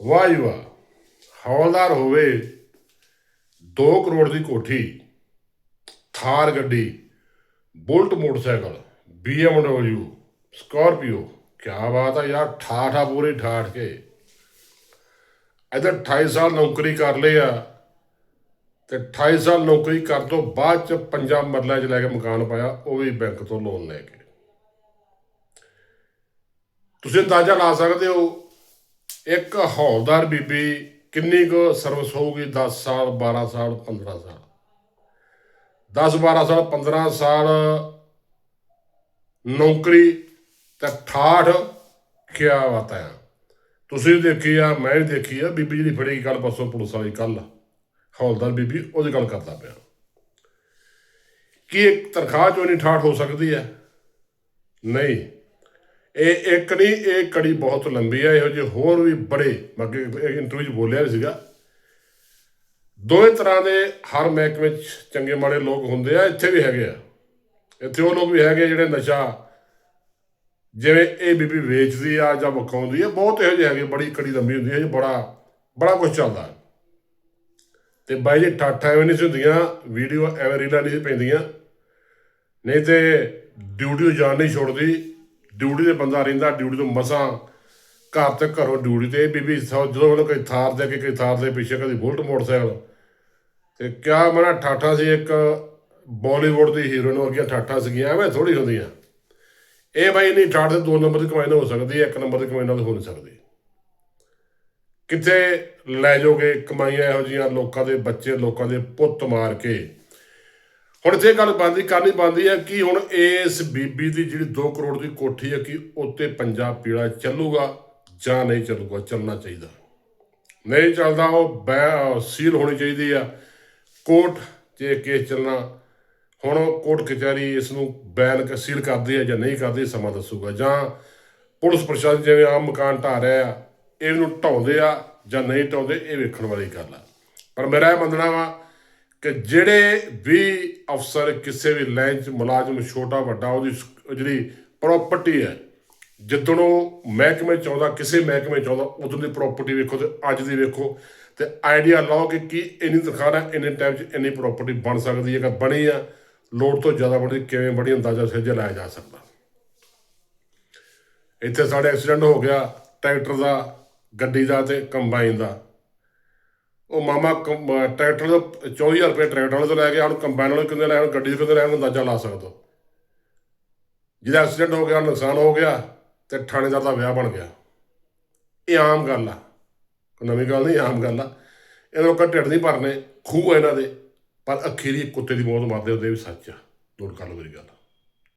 ਵਾਹ ਜੀ ਵਾਹ। ਹੌਲਦਾਰ ਹੋਵੇ 2 ਕਰੋੜ ਦੀ ਕੋਠੀ, ਥਾਰ ਗੱਡੀ, ਬੁਲਟ ਮੋਟਰਸਾਈਕਲ BMW ਸਕਾਰਪੀਓ। ਕੀ ਬਾਤ ਆ ਯਾਰ, ਠਾਠਾ ਪੂਰੇ ਠਾਠ ਕੇ। ਇਧਰ 28 ਸਾਲ ਨੌਕਰੀ ਕਰ ਲਈ ਆ ਤੇ 28 ਸਾਲ ਨੌਕਰੀ ਕਰਨ ਤੋਂ ਬਾਅਦ ਚ ਪੰਜਾਂ ਮਰਲਿਆਂ 'ਚ ਲੈ ਕੇ ਮਕਾਨ ਪਾਇਆ, ਉਹ ਵੀ ਬੈਂਕ ਤੋਂ ਲੋਨ ਲੈ ਕੇ। ਤੁਸੀਂ ਅੰਦਾਜ਼ਾ ਲਾ ਸਕਦੇ ਹੋ ਇੱਕ ਹੌਲਦਾਰ ਬੀਬੀ ਕਿੰਨੀ ਕੁ ਸਰਵਿਸ ਹੋਊਗੀ? 10 ਸਾਲ 12 ਸਾਲ 15 ਸਾਲ? 10 12 ਸਾਲ 15 ਸਾਲ ਨੌਕਰੀ ਤੇ ਠਾਠ ਕਿਆ ਬਾਤ ਹੈ। ਤੁਸੀਂ ਵੀ ਦੇਖੀ ਆ, ਮੈਂ ਵੀ ਦੇਖੀ ਆ, ਬੀਬੀ ਜਿਹੜੀ ਫੜੀ ਕੱਲ ਪਰਸੋਂ ਪੁਲਿਸ ਵਾਲੀ ਕੱਲ ਹੌਲਦਾਰ ਬੀਬੀ ਉਹਦੀ ਗੱਲ ਕਰਦਾ ਪਿਆ। ਕੀ ਇੱਕ ਤਨਖਾਹ ਚੋਂ ਨਹੀਂ ਠਾਠ ਹੋ ਸਕਦੀ ਹੈ? ਨਹੀਂ। ਇਹ ਇੱਕ ਨਹੀਂ ਇਹ ਕੜੀ ਬਹੁਤ ਲੰਬੀ ਹੈ ਇਹੋ ਜਿਹੇ ਹੋਰ ਵੀ ਬੜੇ, ਬਾਕੀ ਇੰਟਰਵਿਊ 'ਚ ਬੋਲਿਆ ਵੀ ਸੀਗਾ। ਦੋਵੇਂ ਤਰ੍ਹਾਂ ਦੇ ਹਰ ਮਹਿਕਮੇ 'ਚ ਚੰਗੇ ਮਾੜੇ ਲੋਕ ਹੁੰਦੇ ਆ, ਇੱਥੇ ਵੀ ਹੈਗੇ ਆ। ਇੱਥੇ ਉਹ ਲੋਕ ਵੀ ਹੈਗੇ ਜਿਹੜੇ ਨਸ਼ਾ, ਜਿਵੇਂ ਇਹ ਬੀਬੀ ਵੇਚਦੀ ਆ ਜਾਂ ਵਿਕਾਉਂਦੀ ਆ, ਬਹੁਤ ਇਹੋ ਜਿਹੇ ਹੈਗੇ, ਬੜੀ ਕੜੀ ਲੰਬੀ ਹੁੰਦੀ ਹੈ ਜੀ ਬੜਾ ਬੜਾ ਕੁਝ ਚੱਲਦਾ। ਹੈ। ਤੇ ਬਾਈ ਜੀ, ਠਾਠਾ ਐਵੇਂ ਨਹੀਂ ਸੀ ਹੁੰਦੀਆਂ, ਵੀਡੀਓ ਐਵੇਂ ਰੀਲਾਂ ਨਹੀਂ ਪੈਂਦੀਆਂ। ਨਹੀਂ ਤੇ ਡਿਊਟੀ ਜਾਣ ਨਹੀਂ ਛੋੜਦੀ ਡਿਊਟੀ ਤੇ ਬੰਦਾ ਰਹਿੰਦਾ, ਡਿਊਟੀ ਤੋਂ ਮਸਾਂ ਘਰ ਤੇ ਘਰੋਂ ਡਿਊਟੀ ਤੇ। ਇਹ ਬੀਬੀ ਜਦੋਂ ਉਹਨੂੰ ਕੋਈ ਥਾਰ ਦੇ ਕੇ ਕੋਈ ਥਾਰ ਦੇ ਪਿੱਛੇ ਕਦੀ ਬੁਲਟ ਮੋਟਰਸਾਈਕਲ। ਤੇ ਕਿਆ ਮਨਾ ਠਾਠਾ ਸੀ ਇੱਕ ਬਾਲੀਵੁੱਡ ਦੀ ਹੀਰੋਇਨ ਵਰਗੀਆਂ ਠਾਠਾ ਸੀਗੀਆਂ, ਐਵੇਂ ਥੋੜੀ ਹੁੰਦੀਆਂ। ਇਹ ਬਾਈ ਨਹੀਂ ਠਾਠ ਦੇ ਦੋ ਨੰਬਰ ਦੀ ਕਮਾਈ ਨਾਲ ਹੋ ਸਕਦੀ ਹੈ, ਇੱਕ ਨੰਬਰ ਦੀ ਕਮਾਈ ਨਾਲ ਹੋ ਨਹੀਂ ਸਕਦੀ। ਕਿੱਥੇ ਲੈ ਜਾਓਗੇ ਕਮਾਈਆਂ ਇਹੋ ਜੀਆਂ ਲੋਕਾਂ ਦੇ ਬੱਚੇ, ਲੋਕਾਂ ਦੇ ਪੁੱਤ ਮਾਰ ਕੇ। ਹੁਣ ਇੱਥੇ ਗੱਲ ਬੰਦੀ ਕਰਨੀ ਬੰਦੀ ਹੈ ਕਿ ਹੁਣ ਇਸ ਬੀਬੀ ਦੀ ਜਿਹੜੀ 2 ਕਰੋੜ ਦੀ ਕੋਠੀ ਹੈ ਕਿ ਉੱਤੇ ਪੰਜਾਬ ਪੀੜਾ ਚੱਲੂਗਾ ਜਾਂ ਨਹੀਂ ਚੱਲੂਗਾ, ਚੱਲਣਾ ਚਾਹੀਦਾ। ਨਹੀਂ ਚੱਲਦਾ, ਉਹ ਬੈ ਸੀਲ ਹੋਣੀ ਚਾਹੀਦੀ ਆ। ਕੋਰਟ 'ਚ ਕੇਸ ਚੱਲਣਾ, ਹੁਣ ਕੋਰਟ ਕਚਹਿਰੀ ਇਸ ਨੂੰ ਬੈਨ ਕ, ਸੀਲ ਕਰਦੀ ਹੈ ਜਾਂ ਨਹੀਂ ਕਰਦੀ, ਸਮਾਂ ਦੱਸੂਗਾ। ਜਾਂ ਪੁਲਿਸ ਪ੍ਰਸ਼ਾਸਨ ਜਿਵੇਂ ਆਮ ਮਕਾਨ ਢਾਹ ਰਿਹਾ ਆ, ਇਹਨੂੰ ਢਾਉਂਦੇ ਆ ਜਾਂ ਨਹੀਂ ਢਾਉਂਦੇ, ਇਹ ਵੇਖਣ ਵਾਲੀ ਗੱਲ ਆ। ਪਰ ਮੇਰਾ ਇਹ ਮੰਨਣਾ ਵਾ ਕਿ ਜਿਹੜੇ ਵੀ ਅਫਸਰ ਕਿਸੇ ਵੀ ਲਾਈਨ 'ਚ ਮੁਲਾਜ਼ਮ ਛੋਟਾ, ਵੱਡਾ, ਉਹਦੀ ਜਿਹੜੀ ਪ੍ਰਾਪਰਟੀ ਹੈ, ਜਿੱਦਣੋਂ ਮਹਿਕਮੇ ਚਾਹੁੰਦਾ ਕਿਸੇ ਮਹਿਕਮੇ ਚਾਹੁੰਦਾ ਆਉਂਦਾ, ਉਦੋਂ ਦੀ ਪ੍ਰਾਪਰਟੀ ਵੇਖੋ ਤੇ ਅੱਜ ਦੀ ਵੇਖੋ ਤੇ ਆਈਡੀਆ ਲਾਓ ਕਿ ਕੀ ਇੰਨੀ ਤਨਖਾਹ ਇੰਨੇ ਟਾਈਮ 'ਚ ਇੰਨੀ ਪ੍ਰਾਪਰਟੀ ਬਣ ਸਕਦੀ ਹੈ ਕਿ ਬਣੀ ਆ, ਲੋੜ ਤੋਂ ਜ਼ਿਆਦਾ ਬੜੀ ਕਿਵੇਂ ਬਣੀ, ਅੰਦਾਜ਼ਾ ਸਿੱਧਾ ਲਾਇਆ ਜਾ ਸਕਦਾ। ਇੱਥੇ ਸਾਡੇ ਐਕਸੀਡੈਂਟ ਹੋ ਗਿਆ, ਟਰੈਕਟਰ ਦਾ, ਗੱਡੀ ਦਾ ਤੇ ਕੰਬਾਈਨ ਦਾ। ਉਹ ਮਾਮਾ ਕੰਬ- ਟਰੈਕਟਰ ਦਾ 24000 ਰੁਪਏ ਟਰੈਕਟਰ ਵਾਲੇ ਤੋਂ ਲੈ ਕੇ ਹੁਣ ਕੰਬਾਈਨ ਵਾਲੇ ਕਿੰਨੇ ਲੈਣ, ਗੱਡੀ ਦੇ ਕਿੰਨੇ ਲੈਣ, ਅੰਦਾਜ਼ਾ ਲਾ ਸਕਦਾ। ਜਿਹਦਾ ਐਕਸੀਡੈਂਟ ਹੋ ਗਿਆ, ਨੁਕਸਾਨ ਹੋ ਗਿਆ, ਤੇ ਥਾਣੇਦਾਰ ਦਾ ਵਿਆਹ ਬਣ ਗਿਆ। ਇਹ ਆਮ ਗੱਲ ਆ। ਕੋਈ ਨਵੀਂ ਗੱਲ ਨਹੀਂ ਆਮ ਗੱਲ ਆ। ਇਹ ਲੋਕਾਂ ਢਿੱਡ ਨਹੀਂ ਭਰਨੇ, ਖੂਹ ਆ ਇਹਨਾਂ ਦੇ, ਪਰ ਅਖੀਰੀ ਕੁੱਤੇ ਦੀ ਮੌਤ ਮਾਰਦੇ ਹੁੰਦੇ ਵੀ ਸੱਚ ਆ। ਨੋਟ ਕਰ ਲਓ ਮੇਰੀ ਗੱਲ